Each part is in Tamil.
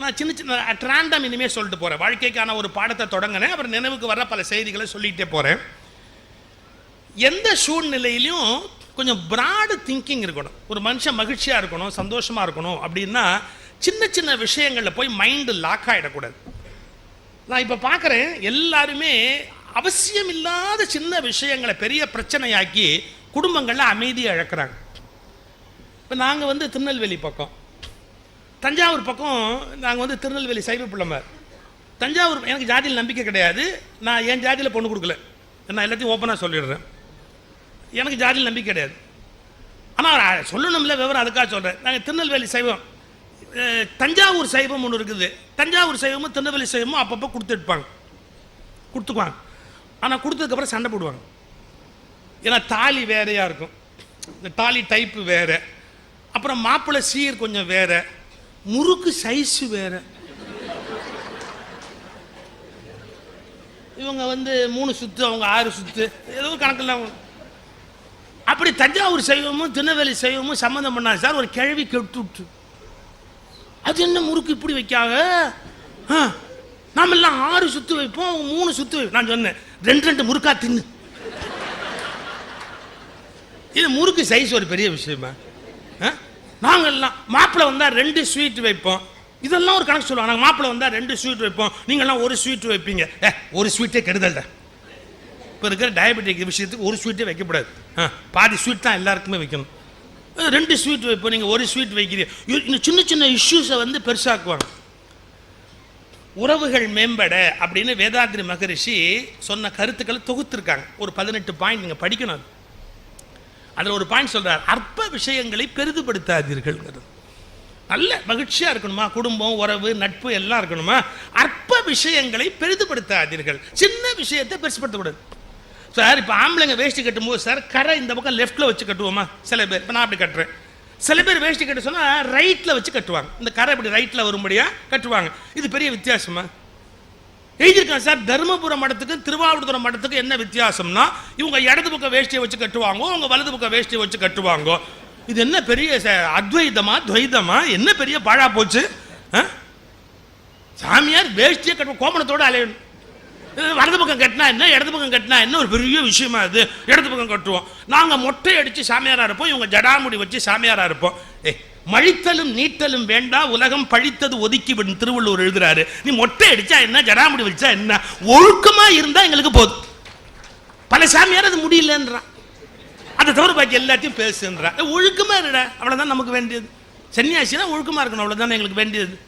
நான் சின்ன சின்ன அட்ராண்டம் இனிமேல் சொல்லிட்டு போகிறேன் வாழ்க்கைக்கான ஒரு பாடத்தை தொடங்கினேன். அப்புறம் நினைவுக்கு வர பல செய்திகளை சொல்லிகிட்டே போகிறேன் எந்த சூழ்நிலையிலையும் கொஞ்சம் ப்ராடு திங்கிங் இருக்கணும். ஒரு மனுஷன் மகிழ்ச்சியாக இருக்கணும் சந்தோஷமாக இருக்கணும் அப்படின்னா சின்ன சின்ன விஷயங்களில் போய் மைண்டு லாக் ஆகிடக்கூடாது நான் இப்போ பார்க்குறேன் எல்லாருமே அவசியம் இல்லாத சின்ன விஷயங்களை பெரிய பிரச்சனையாக்கி குடும்பங்களில் அமைதியை இழக்கிறாங்க. இப்போ நாங்கள் வந்து திருநெல்வேலி பக்கம். தஞ்சாவூர் பக்கம் நாங்கள் வந்து திருநெல்வேலி சைவ பிள்ளைமார். தஞ்சாவூர் எனக்கு ஜாதியில் நம்பிக்கை கிடையாது. நான் என் ஜாதியில் பொண்ணு கொடுக்கல. நான் எல்லாத்தையும் ஓப்பனாக சொல்லிடுறேன். எனக்கு ஜாதியில் நம்பிக்கை கிடையாது. ஆனால் சொல்லணும்ல விவரம் அதுக்காக சொல்கிறேன் நாங்கள் திருநெல்வேலி சைவம் தஞ்சாவூர் சைவம் ஒன்று இருக்குது. தஞ்சாவூர் சைவமும் திருநெல்வேலி சைவமும் அப்பப்போ கொடுத்துருப்பாங்க கொடுத்துக்குவாங்க. ஆனால் கொடுத்ததுக்கப்புறம் சண்டை போடுவாங்க. ஏன்னா தாலி வேறையாக இருக்கும். இந்த தாலி டைப்பு வேறு. அப்புறம் மாப்பிள்ளை சீர் கொஞ்சம் வேறு. முறுக்கு சைஸ் வேற. இவங்க வந்து மூணு சுத்து அவங்க ஆறு சுத்து ஏதோ கணக்கில் அவங்க அப்படி தஞ்சாவூர் சைவமும் திருநெல்வேலி சைவமும் சம்மந்தம் பண்ணாங்க சார். ஒரு கேள்வி கெட்டு அது என்ன முறுக்கு இப்படி வைக்காங்க? ஆ, நாமெல்லாம் ஆறு சுத்து வைப்போம் அவங்க மூணு சுத்து வைப்போம் நான் சொன்னேன். ரெண்டு ரெண்டு முறுக்கா தின்னு. இது முறுக்கு சைஸ் ஒரு பெரிய விஷயமா? ஆ? நாங்கள்லாம் மாப்பிள்ளை வந்தால் ரெண்டு ஸ்வீட் வைப்போம். இதெல்லாம் ஒரு கணக்கு சொல்லுவாங்க. நாங்கள் மாப்பிள்ளை வந்தால் ரெண்டு ஸ்வீட் வைப்போம். நீங்கள்லாம் ஒரு ஸ்வீட் வைப்பீங்க. ஏ ஒரு ஸ்வீட்டே கெடுதல்டா. இப்போ இருக்கிற டயபெட்டிக் விஷயத்துக்கு ஒரு ஸ்வீட்டே வைக்கக்கூடாது ஆ பாதி ஸ்வீட் தான் எல்லாருக்குமே வைக்கணும். ரெண்டு ஸ்வீட் வைப்போம். நீங்கள் ஒரு ஸ்வீட் வைக்கிறீங்க. இந்த சின்ன சின்ன இஷ்யூஸை வந்து பெருசாக்குவாங்க. உறவுகள் மேம்பட அப்படின்னு வேதாத்ரி மகரிஷி சொன்ன கருத்துக்களை தொகுத்துருக்காங்க. ஒரு பதினெட்டு பாயிண்ட் நீங்கள் படிக்கணும் அது. அதில் ஒரு பாயிண்ட் சொல்கிறார் அற்ப விஷயங்களை பெரிதுபடுத்தாதீர்கள்ங்கிறது நல்ல மகிழ்ச்சியாக இருக்கணுமா? குடும்பம் உறவு நட்பு எல்லாம் இருக்கணுமா? அற்ப விஷயங்களை பெரிதுபடுத்தாதீர்கள். சின்ன விஷயத்தை பெருசுப்படுத்தக்கூடாது சார் இப்போ ஆம்பளைங்க வேஷ்டி கட்டும்போது சார் கரை இந்த பக்கம் லெஃப்ட்டில் வச்சு கட்டுவோமா? சில பேர் இப்போ நான் அப்படி கட்டுறேன். சில பேர் வேஷ்டி கட்ட சொன்னால் ரைட்டில் வச்சு கட்டுவாங்க. இந்த கரை இப்படி ரைட்டில் வரும்படியாக கட்டுவாங்க. இது பெரிய வித்தியாசமாக எழுதியிருக்காங்க சார் தருமபுரம் மடத்துக்கு திருவாவூர்துறை மடத்துக்கு என்ன வித்தியாசம்னா இவங்க இடது பக்கம் வேஷ்டியை வச்சு கட்டுவாங்க அவங்க வலது பக்கம் வேஷ்டியை வச்சு கட்டுவாங்க. இது என்ன பெரிய அத்வைதமா துவைதமா? என்ன பெரிய பாழா போச்சு? ஆ? சாமியார் வேஷ்டியை கட்டுவோம் கோமணத்தோடு அலையணும். வலது பக்கம் கட்டினா என்ன இடது பக்கம் கட்டினா என்ன ஒரு பெரிய விஷயமா இது. இடது பக்கம் கட்டுவோம். நாங்கள் மொட்டை அடித்து சாமியாராக இருப்போம் இவங்க ஜடாமுடி வச்சு சாமியாராக இருப்போம். ஏ மழித்தலும் நீட்டலும் வேண்டா உலகம் பழித்தது ஒதுக்கி திருவள்ளுவர் எழுதுறாரு. நீ மொட்டை அடிச்சா என்ன ஜடாமுடி வச்சா என்ன? ஒழுக்கமா இருந்தா எங்களுக்கு போதும். பல சாமியார் அது முடியலன்றான். அதை தவிர பாக்கி எல்லாத்தையும் பேசுன்றான். ஒழுக்கமா இருடா. அவ்வளவுதான் நமக்கு வேண்டியது. சன்னியாசினா ஒழுக்கமா இருக்கணும். அவ்வளவுதான் எங்களுக்கு வேண்டியது.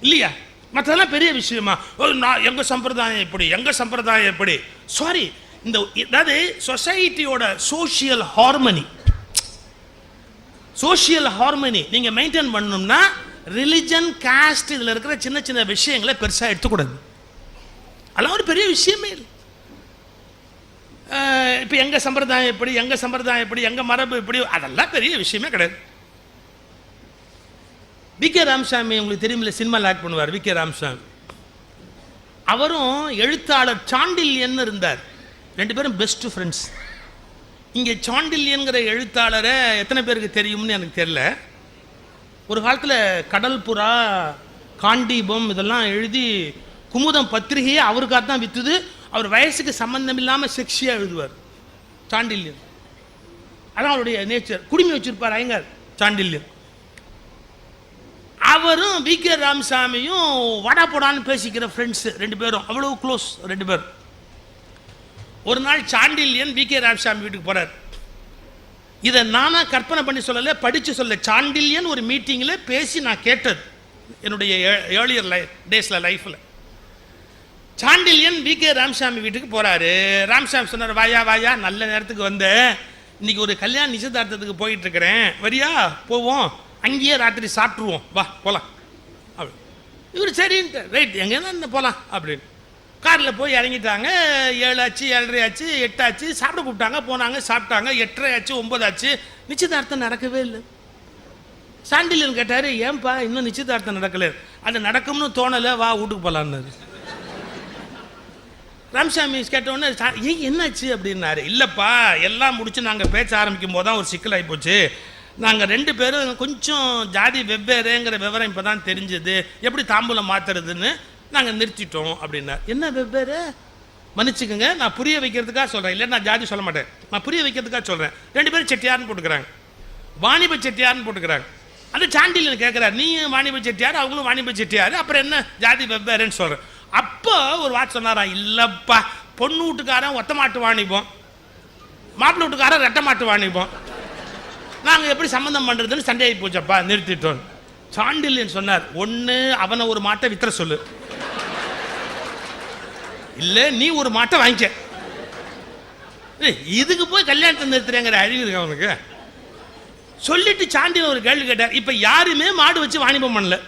இல்லையா? மற்றதெல்லாம் பெரிய விஷயமா. ஓ, நான் எங்க சம்பிரதாயம் எப்படி எங்க சம்பிரதாயம் எப்படி சாரி இந்த அதாவது சொசைட்டியோட சோஷியல் ஹார்மனி சோஷியல் ஹார்மனி நீங்க மெயின்டைன் பண்ணணும்னா ரிலிஜன் காஸ்ட் இதுல இருக்கிற சின்ன சின்ன விஷயங்களை பெருசா எடுத்துக்கூடாது. அதெல்லாம் ஒரு பெரிய விஷயமே இல்லை. இப்போ எங்க சம்பிரதாயம் எப்படி எங்க சம்பிரதாயம் எப்படி எங்க மரபு எப்படி அதெல்லாம் பெரிய விஷயமே கிடையாது. வி கே ராமசாமி உங்களுக்கு தெரியுமில்ல சினிமாவில் ஆக்ட் பண்ணுவார் வி கே ராமசாமி. அவரும் எழுத்தாளர் சாண்டில்யன்னு இருந்தார். ரெண்டு பேரும் பெஸ்ட் ஃப்ரெண்ட்ஸ் இங்கே சாண்டில்யன்கிற எழுத்தாளரை எத்தனை பேருக்கு தெரியும்னு எனக்கு தெரியல ஒரு காலத்தில் கடல் புறா காண்டீபம் இதெல்லாம் எழுதி குமுதம் பத்திரிகையை அவருக்காக தான் விற்றுது அவர் வயசுக்கு சம்பந்தம் இல்லாமல் செக்ஸியாக எழுதுவார் சாண்டில்யன். அதான் அவருடைய நேச்சர். குடுமி வச்சிருப்பார் ஐயங்கார் சாண்டில்யன். அவரும் வி கே ராமசாமியும் வடா போடான்னு பேசிக்கிற ஃப்ரெண்ட்ஸு ரெண்டு பேரும். அவ்வளோ க்ளோஸ் ரெண்டு பேரும். ஒரு நாள் சாண்டில்யன் வி கே ராமசாமி வீட்டுக்கு போகிறார் இதை நானாக கற்பனை பண்ணி சொல்லலை படித்து சொல்ல. சாண்டில்யன் ஒரு மீட்டிங்கில் பேசி நான் கேட்டது என்னுடைய ஏர்லியர் லைஃப் டேஸில் லைஃப்பில் சாண்டில்யன் வி கே ராமசாமி வீட்டுக்கு போகிறாரு ராமசாமி சொன்னார் வாயா வாயா நல்ல நேரத்துக்கு வந்தேன் இன்றைக்கி ஒரு கல்யாண நிச்சயதார்த்தத்துக்கு போயிட்டுருக்கிறேன் வரியா? போவோம். அங்கேயே ராத்திரி சாப்பிட்ருவோம் வா போகலாம் அப்படி. இவர் சரின்ட்டு ரைட் எங்கே போகலாம் அப்படின்னு. காரில் போய் இறங்கிட்டாங்க. ஏழாச்சு ஏழரை ஆச்சு எட்டாச்சு சாப்பிட கூப்பிட்டாங்க. போனாங்க சாப்பிட்டாங்க. எட்டரை ஆச்சு ஒம்பதாச்சு நிச்சயதார்த்தம் நடக்கவே இல்லை. சாண்டிலியன் கேட்டார் ஏன்பா இன்னும் நிச்சயதார்த்தம் நடக்கலை? அது நடக்கும்னு தோணலை வா வீட்டுக்கு போகலான்னாரு ராமசாமி கேட்டவுடனே ஏன் என்னாச்சு? அப்படின்னாரு. இல்லைப்பா எல்லாம் முடிச்சு நாங்கள் பேச ஆரம்பிக்கும் போது தான் ஒரு சிக்கல் ஆகிப்போச்சு நாங்கள் ரெண்டு பேரும் கொஞ்சம் ஜாதி வெவ்வேறுங்கிற விவரம் இப்போ தான் தெரிஞ்சது. எப்படி தாம்பூலம் மாற்றுறதுன்னு நாங்கள் நிறுத்திட்டோம் அப்படின்னார் என்ன வெவ்வேறு மன்னிச்சுக்கோங்க நான் புரிய வைக்கிறதுக்காக சொல்கிறேன் இல்லை நான் ஜாதி சொல்ல மாட்டேன். நான் புரிய வைக்கிறதுக்காக சொல்கிறேன் ரெண்டு பேரும் செட்டியார்னு போட்டுக்கிறாங்க. வாணிப செட்டியார்னு போட்டுக்கிறாங்க. அந்த சாண்டிலியன் கேட்குறாரு நீ வாணிப செட்டியார் அவங்களும் வாணிப செட்டியார். அப்புறம் என்ன? ஜாதி வெவ்வேறுன்னு சொல்கிறேன் அப்போ ஒரு வாட்ச் சொன்னாரா? இல்லைப்பா பொண்ணு வீட்டுக்காரன் ஒத்த மாட்டு வாணிபம். மாப்பிள்ளை வீட்டுக்காரன் ரெட்டை மாட்டு வாணிபம். நாங்கள் எப்படி சம்மந்தம் பண்ணுறதுன்னு சண்டை போச்சப்பா நிறுத்திட்டோம். சாண்டில்யன் சொன்னார். ஒன்று அவனை ஒரு மாட்டை வித்துற சொல்லு. இல்லை நீ ஒரு மாட்டை வாங்கிக்க. ஏய், இதுக்கு போய் கல்யாணத்தை நிறுத்துறேங்கிற அழிவு இருக்கு அவனுக்கு சொல்லிட்டு சாண்டியன் ஒரு கேள்வி கேட்டார். இப்போ யாருமே மாடு வச்சு வாணிபம் பண்ணல.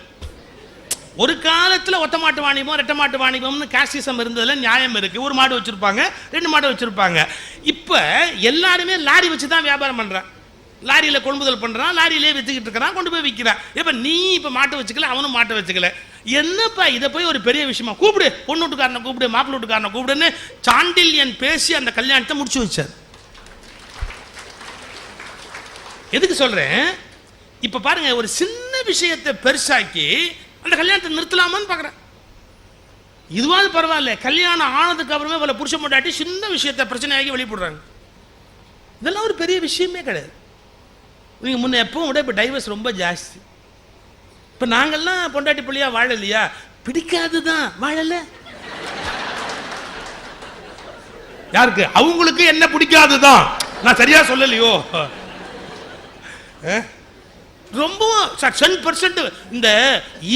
ஒரு காலத்தில் ஒத்த மாட்டு வாணிபம் ரெட்டை மாட்டு வாணிபம்னு காஸ்டிசம் இருந்ததுல நியாயம் இருக்கு. ஒரு மாடு வச்சிருப்பாங்க ரெண்டு மாடு வச்சிருப்பாங்க. இப்போ எல்லாருமே லாரி வச்சு தான் வியாபாரம் பண்ணுறேன் லாரியில் கொள்முதல் பண்ணுறான் லாரியிலே விற்றுக்கிட்டு இருக்கிறான் கொண்டு போய் விற்கிறான் இப்போ நீ இப்போ மாட்டை வச்சுக்கல அவனும் மாட்டை வச்சுக்கல. என்னப்பா இதை போய் ஒரு பெரிய விஷயமா கூப்பிடு பொண்ணு வீட்டுக்காரனை கூப்பிடு மாப்பிள்ளை வீட்டுக்காரனை கூப்பிடுன்னு சாண்டில்யன் பேசி அந்த கல்யாணத்தை முடிச்சு வச்சார். எதுக்கு சொல்றேன்? இப்போ பாருங்க ஒரு சின்ன விஷயத்தை பெருசாக்கி அந்த கல்யாணத்தை நிறுத்தலாமான்னு பார்க்குறேன் இதுவாது பரவாயில்ல கல்யாணம் ஆனதுக்கு அப்புறமே பல புருஷ முட்டாட்டி சின்ன விஷயத்தை பிரச்சனையாகி வெளிப்படுறாங்க. இதெல்லாம் ஒரு பெரிய விஷயமே கிடையாது. நீங்க முன்ன எப்பவும் விட இப்போ டைவர்ஸ் ரொம்ப ஜாஸ்தி. இப்போ நாங்கள்லாம் பொண்டாட்டி பிள்ளையா வாழலையா? பிடிக்காது தான் வாழலை. யாருக்கு? அவங்களுக்கு என்ன பிடிக்காது தான் நான் சரியா சொல்லலையோ? ரொம்பவும் டென் பர்சன்ட் இந்த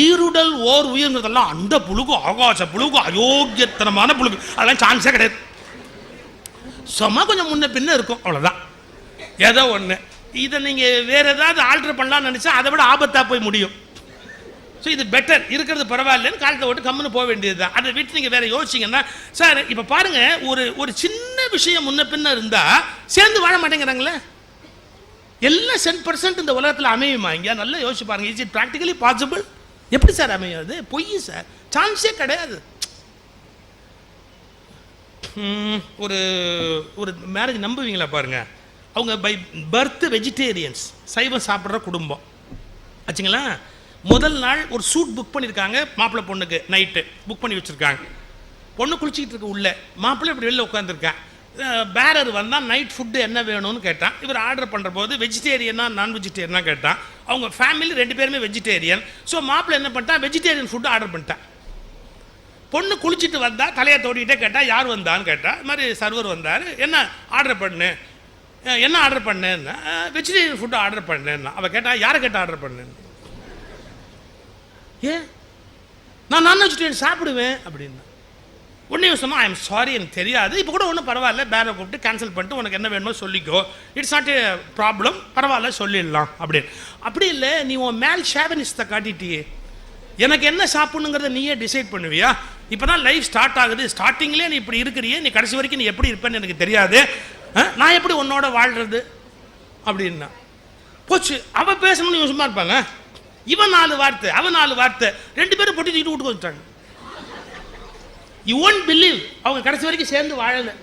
ஈருடல் ஓர் உயிர்ங்கிறதெல்லாம் அந்த புழுகு ஆகாச புழுகு அயோக்கியத்தனமான புழுகு. அதெல்லாம் சான்ஸே கிடையாது. சும்மா கொஞ்சம் முன்ன பின்ன இருக்கும். அவ்வளோதான் ஏதோ ஒன்று இதை நீங்கள் வேறு ஏதாவது ஆல்டர் பண்ணலாம்னு நினச்சா அதை விட ஆபத்தாக போய் முடியும். ஸோ இது பெட்டர் இருக்கிறது பரவாயில்லன்னு காலத்தை விட்டு கம்முன்னு போக வேண்டியது தான் அதை விட்டு நீங்கள் வேறு யோசிச்சிங்கன்னா சார் இப்போ பாருங்கள் ஒரு ஒரு சின்ன விஷயம் முன்ன பின்ன இருந்தால் சேர்ந்து வாழ மாட்டேங்கிறாங்களே? எல்லாம் சென் பர்சன்ட் இந்த உலகத்தில் அமையுமா? இங்கே நல்லா யோசிச்சு பாருங்க. இஸ் இட் ப்ராக்டிகலி பாசிபிள் எப்படி சார் அமையும் அது? பொய் சார் சான்ஸே கிடையாது. ஒரு ஒரு மேரேஜ் நம்புவீங்களா பாருங்கள் அவங்க பை பர்த் வெஜிடேரியன்ஸ் சைவம் சாப்பிட்ற குடும்பம். ஆச்சுங்களா? முதல் நாள் ஒரு சூட் புக் பண்ணியிருக்காங்க மாப்பிள்ளை பொண்ணுக்கு நைட்டு புக் பண்ணி வச்சுருக்காங்க. பொண்ணு குளிச்சிக்கிட்டு இருக்கு உள்ளே. மாப்பிள்ளை இப்படி வெளில உட்காந்துருக்கேன் பேரர் வந்தால் நைட் ஃபுட்டு என்ன வேணும்னு கேட்டான். இவர் ஆர்டர் பண்ணுற போது வெஜிடேரியனா நான் வெஜிடேரியனா கேட்டான். அவங்க ஃபேமிலி ரெண்டு பேருமே வெஜிடேரியன் ஸோ மாப்பிள்ளை என்ன பண்ணிட்டான்? வெஜிடேரியன் ஃபுட்டு ஆர்டர் பண்ணிட்டான். பொண்ணு குளிச்சுட்டு வந்தால் தலையை தோடிக்கிட்டே கேட்டால் யார் வந்தான்னு கேட்டால் இது மாதிரி சர்வர் வந்தார். என்ன ஆர்டர் பண்ணு. என்ன ஆர்டர் பண்ணேன்னா வெஜிடேரியன் ஃபுட்டு ஆர்டர் பண்ணேன்னா. அவள் கேட்டால் யாரை கேட்ட ஆர்டர் பண்ணேன்னு? ஏன் நான் நான் வெஜிடேரியன் சாப்பிடுவேன். அப்படின்னா உடனே சொன்னால் ஐ எம் சாரி எனக்கு தெரியாது. இப்போ கூட ஒன்றும் பரவாயில்ல. பேரை கூப்பிட்டு கேன்சல் பண்ணிட்டு உனக்கு என்ன வேணுமோ சொல்லிக்கோ. இட்ஸ் நாட் ஏ ப்ராப்ளம் பரவாயில்ல சொல்லிடலாம். அப்படின்னு. அப்படி இல்லை நீ உன் மேல் ஷேவனிஸ்தை காட்டிட்டியே. எனக்கு என்ன சாப்பிடணுங்கிறத நீயே டிசைட் பண்ணுவியா? இப்போ தான் லைஃப் ஸ்டார்ட் ஆகுது. ஸ்டார்டிங்லேயே நீ இப்படி இருக்கிறியே. நீ கடைசி வரைக்கும் நீ எப்படி இருப்பேன்னு எனக்கு தெரியாது. நான் எப்படி உன்னோட வாழ்றது? அப்படின்னா போச்சு. அவள் பேசணும்னு இவன் சும்மா இருப்பாங்க. இவன் நாலு வார்த்தை அவன் நாலு வார்த்தை. ரெண்டு பேரும் பொட்டி தூக்கிட்டு விட்டு வந்துட்டாங்க. யூ ஒன்ட் பிலீவ் அவங்க கடைசி வரைக்கும் சேர்ந்து வாழலை.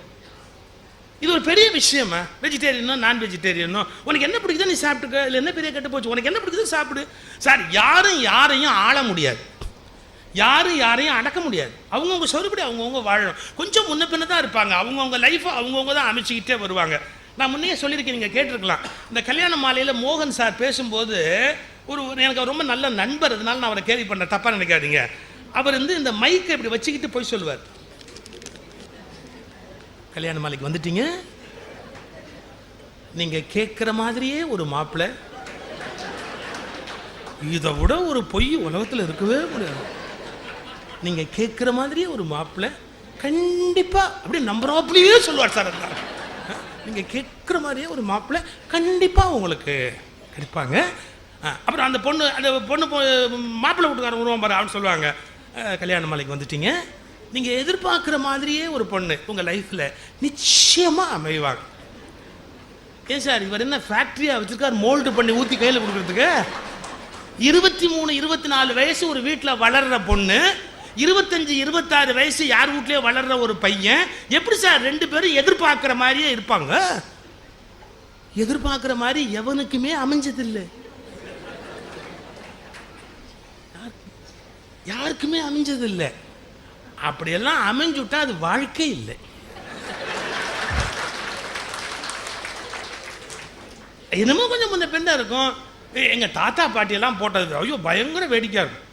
இது ஒரு பெரிய விஷயமா? வெஜிடேரியனோ நான் வெஜிடேரியனோ உனக்கு என்ன பிடிக்குதோ நீ சாப்பிட்டுக்க. இல்லை என்ன பெரிய கெட்டு போச்சு? உனக்கு என்ன பிடிக்குதோ சாப்பிடு. சார் யாரும் யாரையும் ஆள முடியாது. யாரும் யாரையும் அடக்க முடியாது. அவங்கவுங்க சொருப்படி அவங்கவுங்க வாழணும். கொஞ்சம் முன்ன பின்ன தான் இருப்பாங்க. அவங்கவுங்க லைஃப்பை அவங்கவுங்க தான் அமைச்சிக்கிட்டே வருவாங்க. நான் முன்னையே சொல்லியிருக்கேன் நீங்கள் கேட்டிருக்கலாம். இந்த கல்யாண மாலையில் மோகன் சார் பேசும்போது ஒரு எனக்கு ரொம்ப நல்ல நண்பர். அதனால நான் அவரை கேள்வி பண்ண தப்பாக நினைக்காதீங்க. அவர் வந்து இந்த மைக்கை இப்படி வச்சுக்கிட்டு போய் சொல்லுவார். கல்யாண மாலைக்கு வந்துட்டீங்க? நீங்கள் கேட்குற மாதிரியே ஒரு மாப்பிள்ளை இதை விட ஒரு பொய் உலகத்தில் இருக்கவே முடியாது. நீங்கள் கேட்குற மாதிரியே ஒரு மாப்பிள்ளை கண்டிப்பாக அப்படி நம்புறாப்புலயே சொல்லுவார் சார் அந்த நீங்கள் கேட்குற மாதிரியே ஒரு மாப்பிள்ளை கண்டிப்பாக உங்களுக்கு கிடைப்பாங்க. அப்புறம் அந்த பொண்ணு அந்த பொண்ணு மாப்பிள்ளை வீட்டுக்காரன் உருவம் பாரு அப்படின்னு சொல்லுவாங்க. கல்யாண மாலைக்கு வந்துட்டீங்க. நீங்கள் எதிர்பார்க்குற மாதிரியே ஒரு பொண்ணு உங்கள் லைஃப்பில் நிச்சயமாக அமைவாங்க. ஏன் சார் இவர் என்ன ஃபேக்ட்ரியாக வச்சுருக்கார் மோல்டு பண்ணி ஊற்றி கையில் கொடுக்குறதுக்கு? இருபத்தி மூணு இருபத்தி நாலு வயசு ஒரு வீட்டில் வளர்கிற பொண்ணு இருபத்தஞ்சு இருபத்தாறு வயசு யார் வீட்லேயே வளர்ற ஒரு பையன் எப்படி சார் ரெண்டு பேரும் எதிர்பார்க்குற மாதிரியே இருப்பாங்க? எதிர்பார்க்குற மாதிரி எவனுக்குமே அமைஞ்சதில்லை. யாருக்குமே அமைஞ்சதில்லை. அப்படியெல்லாம் அமைஞ்சுட்டா அது வாழ்க்கை இல்லை. என்னமோ கொஞ்சம் முன்ன பெண்ணாக இருக்கும். எங்கள் தாத்தா பாட்டியெல்லாம் போட்டது ஐயோ பயங்கர வேடிக்கையாக இருக்கும்.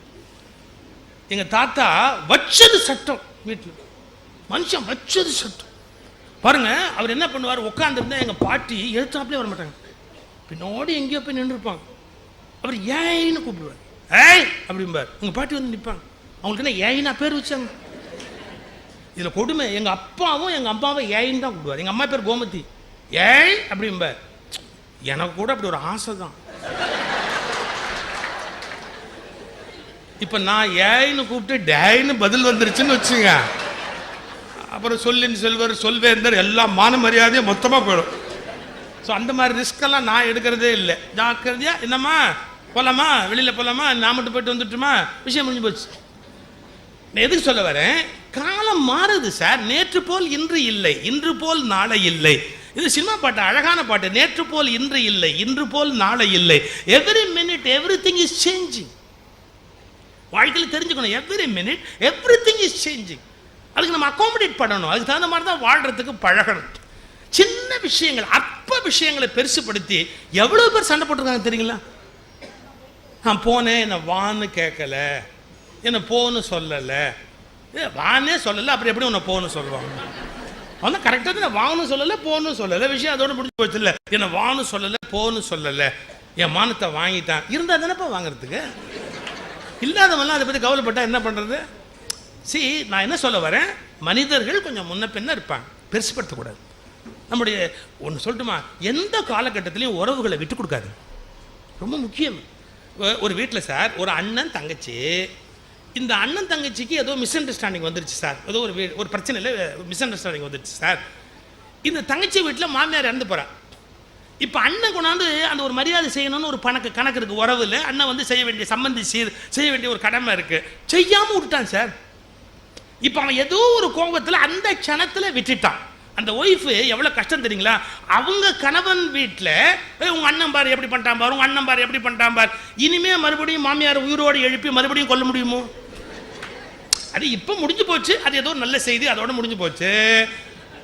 எங்கள் தாத்தா வச்சது சட்டம் வீட்டில் மனுஷன் வச்சது சட்டம். பாருங்க அவர் என்ன பண்ணுவார்? உட்காந்துருந்தா எங்கள் பாட்டி எழுத்தாப்புலே வர மாட்டாங்க. பின்னாடி எங்கேயோ போய் நின்றுருப்பாங்க. அவர் ஏன்னு கூப்பிடுவார். ஏய் அப்படிம்பார். உங்கள் பாட்டி வந்து நிற்பாங்க அவங்களுக்கு என்ன ஏயினா பேர் வச்சாங்க? இதில் கொடுமை. எங்கள் அப்பாவும் எங்கள் அம்மாவும் ஏயின்னு தான் கூப்பிடுவார். எங்கள் அம்மா பேர் கோமதி. ஏய் அப்படிம்பார். எனக்கு கூட அப்படி ஒரு ஆசை தான். இப்போ நான் ஏன்னு கூப்பிட்டு டேன்னு பதில் வந்துருச்சுன்னு வச்சுங்க. அப்புறம் சொல்லின் செல்வர் சொல்வேந்தர் எல்லாம் மான மரியாதையும் மொத்தமாக போயிடும். ஸோ அந்த மாதிரி ரிஸ்கெல்லாம் நான் எடுக்கிறதே இல்லை. ஜாக்கிரதையா என்னம்மா? போகலாமா வெளியில் போகலாமா நான் மட்டும் போயிட்டு வந்துட்டுமா? விஷயம் முடிஞ்சு போச்சு. நான் எதுக்கு சொல்ல வரேன்? காலம் மாறுது சார் நேற்று போல் இன்று இல்லை. இன்று போல் நாளை இல்லை. இது சினிமா பாட்டு அழகான பாட்டு. நேற்று போல் இன்று இல்லை. இன்று போல் நாளை இல்லை. Every minute everything is changing வாழ்க்கையில் தெரிஞ்சுக்கணும். Every minute everything is changing அதுக்கு நம்ம அகாமடேட் பண்ணணும். அதுக்கு தகுந்த மாதிரி தான் வாழ்கிறதுக்கு பழகணும். சின்ன விஷயங்கள் அற்ப விஷயங்களை பெருசுப்படுத்தி எவ்வளோ பேர் சண்டை போட்டிருக்காங்க தெரியுங்களா? நான் போனேன் என்னை வான்னு கேட்கல. என்னை போன்னு சொல்லலை. வானே சொல்லலை அப்புறம் எப்படி உன்னை போன்னு சொல்லுவாங்க? அவன் கரெக்டாக தான் வாங்கணும் சொல்லலை போகணும் சொல்லலை. விஷயம் அதோட முடிஞ்சு போச்சு இல்லை. என்னை வான்னு சொல்லலை போன்னு சொல்லலை. என் மானத்தை வாங்கிட்டான். இருந்தால் தானேப்பா வாங்குறதுக்கு? இல்லாதவெல்லாம் அதை பற்றி கவலைப்பட்டால் என்ன பண்ணுறது சி நான் என்ன சொல்ல வரேன்? மனிதர்கள் கொஞ்சம் முன்ன பின்ன இருப்பாங்க. பெருசுப்படுத்தக்கூடாது நம்முடைய ஒன்று சொல்லட்டுமா? எந்த காலகட்டத்திலையும் உறவுகளை விட்டு கொடுக்காது. ரொம்ப முக்கியம். ஒரு வீட்டில் சார் ஒரு அண்ணன் தங்கச்சி. இந்த அண்ணன் தங்கச்சிக்கு ஏதோ மிஸ் அண்டர்ஸ்டாண்டிங் வந்துருச்சு சார். ஏதோ ஒரு வீ- ஒரு பிரச்சனையில் மிஸ் அண்டர்ஸ்டாண்டிங் வந்துருச்சு சார். இந்த தங்கச்சி வீட்டில் மாமியார் இறந்து போகிறான் இப்போ அண்ணன் கொண்டாந்து அந்த ஒரு மரியாதை செய்யணும்னு ஒரு பணக்கு கணக்கு இருக்கு உறவில் அண்ணன் வந்து செய்ய வேண்டிய சம்பந்தி செய்ய வேண்டிய ஒரு கடமை இருக்கு. செய்யாம விட்டுட்டான் சார். இப்போ அவன் ஏதோ ஒரு கோபத்தில் அந்த க்ஷணத்தில் விட்டுட்டான். அந்த ஒய்ஃபு எவ்வளோ கஷ்டம் தெரியுங்களா? அவங்க கணவன் வீட்டில் உங்கள் அண்ணன் பார் எப்படி பண்ணிட்டான் பார் உங்கள் அண்ணன் பார் எப்படி பண்ணிட்டான் பார். இனிமே மறுபடியும் மாமியார் உயிரோடு எழுப்பி மறுபடியும் கொல்ல முடியுமோ? அது இப்போ முடிஞ்சு போச்சு. அது ஏதோ நல்ல செய்தி அதோட முடிஞ்சு போச்சு.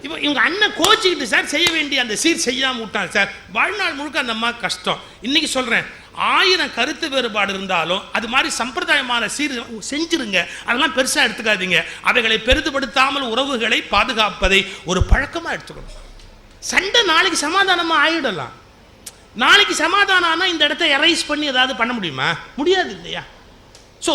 இப்போ இவங்க அண்ணன் கோச்சிக்கிட்டு சார் செய்ய வேண்டிய அந்த சீர் செய்யாமல் விட்டான் சார். வாழ்நாள் முழுக்க அந்த அம்மா கஷ்டம். இன்னைக்கு சொல்கிறேன் ஆயிரம் கருத்து வேறுபாடு இருந்தாலும் அது மாதிரி சம்பிரதாயமான சீர் செஞ்சிருங்க. அதெல்லாம் பெருசாக எடுத்துக்காதீங்க. அவைகளை பெரிதுபடுத்தாமல் உறவுகளை பாதுகாப்பதை ஒரு பழக்கமாக எடுத்துக்கணும். சண்டை நாளைக்கு சமாதானமாக ஆயிடலாம். நாளைக்கு சமாதானம் ஆனால் இந்த இடத்த எரைஸ் பண்ணி ஏதாவது பண்ண முடியுமா? முடியாது இல்லையா? ஸோ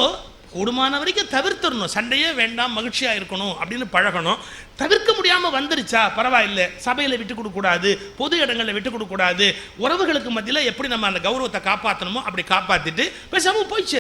கூடுமான வரைக்கும் தவிர்த்துடணும். சண்டையே வேண்டாம் மகிழ்ச்சியாக இருக்கணும் அப்படின்னு பழகணும். தவிர்க்க முடியாமல் வந்துருச்சா? பரவாயில்ல. சபையில் விட்டு கொடுக்கக்கூடாது பொது இடங்களில் விட்டு கொடுக்கக்கூடாது உறவுகளுக்கு மத்தியில் எப்படி நம்ம அந்த கௌரவத்தை காப்பாற்றணுமோ அப்படி காப்பாற்றிட்டு பேசாமல் போயிடுச்சு.